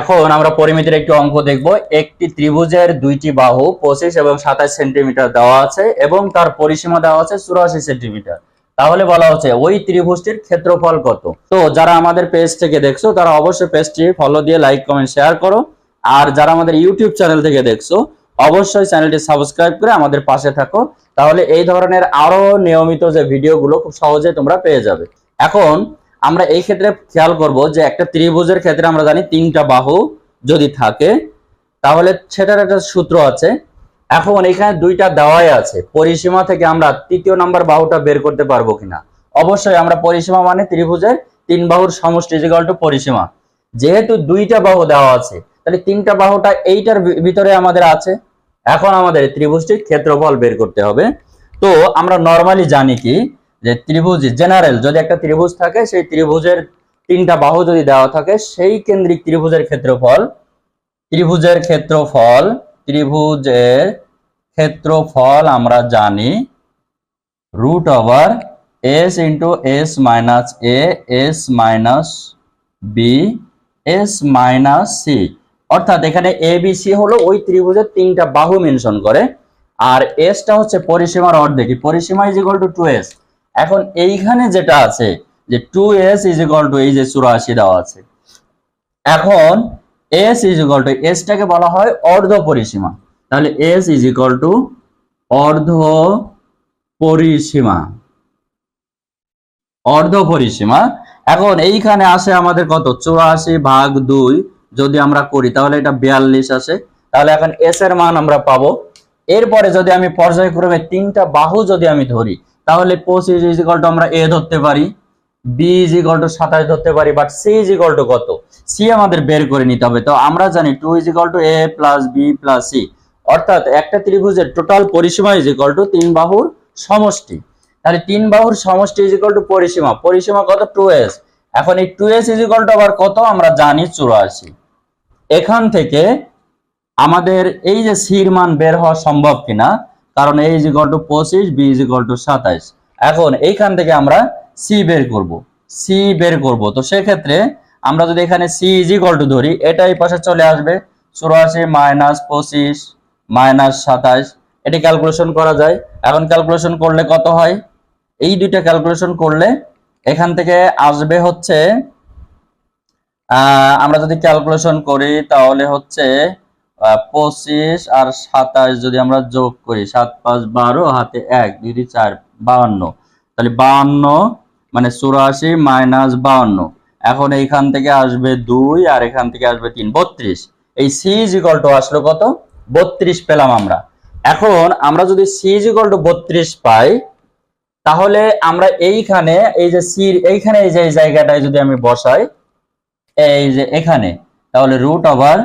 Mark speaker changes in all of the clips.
Speaker 1: এখন আমরা পরিমিতির একটি অঙ্ক দেখব। একটি ত্রিভুজের দুইটি বাহু পঁচিশ এবং সাতাশ সেন্টিমিটার দেওয়া আছে এবং তার পরিসীমা দেওয়া আছে চুরাশি সেন্টিমিটার। তাহলে বলা হচ্ছে ওই ত্রিভুজটির ক্ষেত্রফল কত? তো যারা আমাদের পেজ থেকে দেখছ, তারা অবশ্যই পেজটি ফলো দিয়ে লাইক কমেন্ট শেয়ার করো। আর যারা আমাদের ইউটিউব চ্যানেল থেকে দেখছ, অবশ্যই চ্যানেলটি সাবস্ক্রাইব করে আমাদের পাশে থাকো। তাহলে এই ধরনের আরও নিয়মিত যে ভিডিওগুলো খুব সহজে তোমরা পেয়ে যাবে। এখন আমরা এই ক্ষেত্রে খেয়াল করব যে একটা ত্রিভুজের ক্ষেত্রে আমরা জানি তিনটা বাহু যদি থাকে, তাহলে সেটার একটা সূত্র আছে। এখন এখানে দুইটা দেওয়াই আছে। পরিসীমা থেকে আমরা তৃতীয় নাম্বার বাহুটা বের করতে পারব কিনা? অবশ্যই আমরা পরিসীমা মানে ত্রিভুজের তিন বাহুর সমষ্টি ইজিকাল টু পরিসীমা। যেহেতু দুইটা বাহু দেওয়া আছে, তাহলে তিনটা বাহুটা এইটার ভিতরে আমাদের আছে। এখন আমাদের ত্রিভুজটির ক্ষেত্রফল বের করতে হবে। তো আমরা নর্মালি জানি কি যে ত্রিভুজ জেনারেল যদি একটা ত্রিভুজ থাকে, সেই ত্রিভুজের তিনটা বাহু যদি দেওয়া থাকে, সেই কেন্দ্রিক ত্রিভুজের ক্ষেত্রফল ত্রিভুজের ক্ষেত্রফল ত্রিভুজের ক্ষেত্রফল আমরা জানি root over S into S minus A S minus B S minus C অর্থাৎ এখানে এ বি সি হলো ওই ত্রিভুজের তিনটা বাহু মেনশন করে, আর এসটা হচ্ছে পরিসীমার অর্ধেক পরিসীমা is equal to two s এখন এইখানে যেটা আছে যে two s is equal to এই যে চুরাশি দেওয়া আছে, এখন এস ইজ ইকুয়াল টু এসটাকে বলা হয় অর্ধ পরিসীমা। তাহলে এস ইজ ইকুয়াল টু অর্ধ পরিসীমা। অর্ধ পরিসীমা। এখন এইখানে আসে আমাদের কত? চুরাশি ভাগ দুই যদি আমরা করি, তাহলে এটা বিয়াল্লিশ আসে। তাহলে এখন এস এর মান আমরা পাবো। এরপরে যদি আমি পর্যায়ক্রমে তিনটা বাহু যদি আমি ধরি তাহলে পঁচিশ ইজ ইকুয়াল টু আমরা এ ধরতে পারি বি ইজ ইকুয়াল টু সাতাশ ধরতে পারি but c is equal to কত? সি আমাদের বের করে নিতে হবে। তো আমরা জানি two is equal to a plus b plus c অর্থাৎ একটা ত্রিভুজের টোটাল পরিসীমা ইজ ইকুয়াল টু তিন বাহুর সমষ্টি। তাহলে তিন বাহুর সমষ্টি ইজ ইকুয়াল টু পরিসীমা। পরিসীমা কত? টু এস এখন এই two s is equal to আবার কত? আমরা জানি চুরাশি। এখান থেকে আমাদের এই যে সির মান বের হওয়া সম্ভব কিনা কারণ এ ইজ ইকুয়াল টু পঁচিশ বি ইজ ইকুয়াল টু সাতাইশ। এখন এইখান থেকে আমরা সি বের করব। সি বের করব। তো সেক্ষেত্রে আমরা যদি এখানে সি ইজ ইকুয়াল টু ধরি, এটা এই পাশে চলে আসবে। চুরাশি মাইনাস পঁচিশ মাইনাস সাতাইশ, এটি ক্যালকুলেশন করা যায়। এখন ক্যালকুলেশন করলে কত হয়? এই দুইটা ক্যালকুলেশন করলে এখান থেকে আসবে হচ্ছে আমরা যদি ক্যালকুলেশন করি তাহলে হচ্ছে পঁচিশ আর সাতাশ যদি আমরা যোগ করি, সাত, পাঁচ, বারো, হাতে এক, দুই চার, বাহান্ন। তাহলে বাহান্ন মানে চুরাশি মাইনাস বাহান্ন। এখন এইখান থেকে আসবে দুই আর এখান থেকে আসবে তিন, বত্রিশ। এই সি ইজিকল টু আসলো কত? বত্রিশ পেলাম আমরা। এখন আমরা যদি সি ইজিকল টু বত্রিশ পাই, তাহলে আমরা এইখানে, এই যে সির এইখানে এই যে এই জায়গাটায় যদি আমি বসাই, এই যে এখানে, তাহলে root over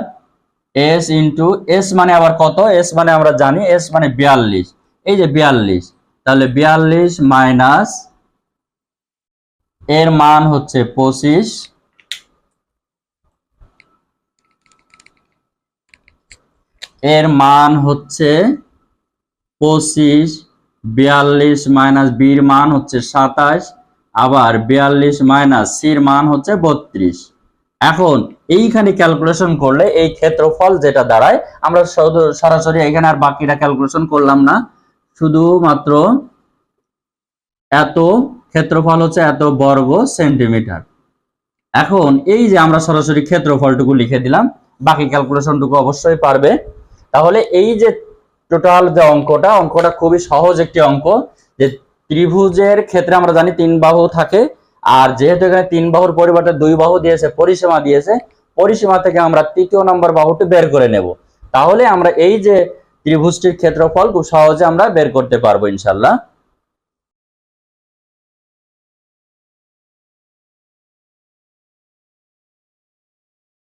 Speaker 1: s into s মানে আবার কত? এস মানে আমরা জানি এস মানে বিয়াল্লিশ। এই যে বিয়াল্লিশ, তাহলে বিয়াল্লিশ মাইনাস এর মান হচ্ছে পঁচিশ। এর মান হচ্ছে পঁচিশ, বিয়াল্লিশ মাইনাস বির মান হচ্ছে সাতাশ, আবার বিয়াল্লিশ মাইনাস সির মান হচ্ছে বত্রিশ। এখন এইখানে ক্যালকুলেশন করলে এই ক্ষেত্রফল যেটা দাঁড়ায়, আমরা সরাসরি এখানে আর বাকিটা ক্যালকুলেশন করলাম না। শুধুমাত্র এত ক্ষেত্রফল হচ্ছে এত বর্গ সেন্টিমিটার এখন এই যে আমরা সরাসরি ক্ষেত্রফলটুকু লিখে দিলাম, বাকি ক্যালকুলেশনটুকু অবশ্যই পারবে। তাহলে এই যে টোটাল যে অঙ্কটা অঙ্কটা খুবই সহজ একটি অঙ্ক, যে ত্রিভুজের ক্ষেত্রে আমরা জানি তিন বাহু থাকে আর যেহেতু এখানে তিন বাহুর পরিবর্তে দুই বাহু দিয়েছে, পরিসীমা দিয়েছে, পরিসীমা থেকে আমরা তৃতীয় নম্বর বাহুটি বের করে নেব। তাহলে আমরা এই যে ত্রিভুজটির ক্ষেত্রফল খুব সহজে আমরা বের করতে পারব ইনশাল্লাহ।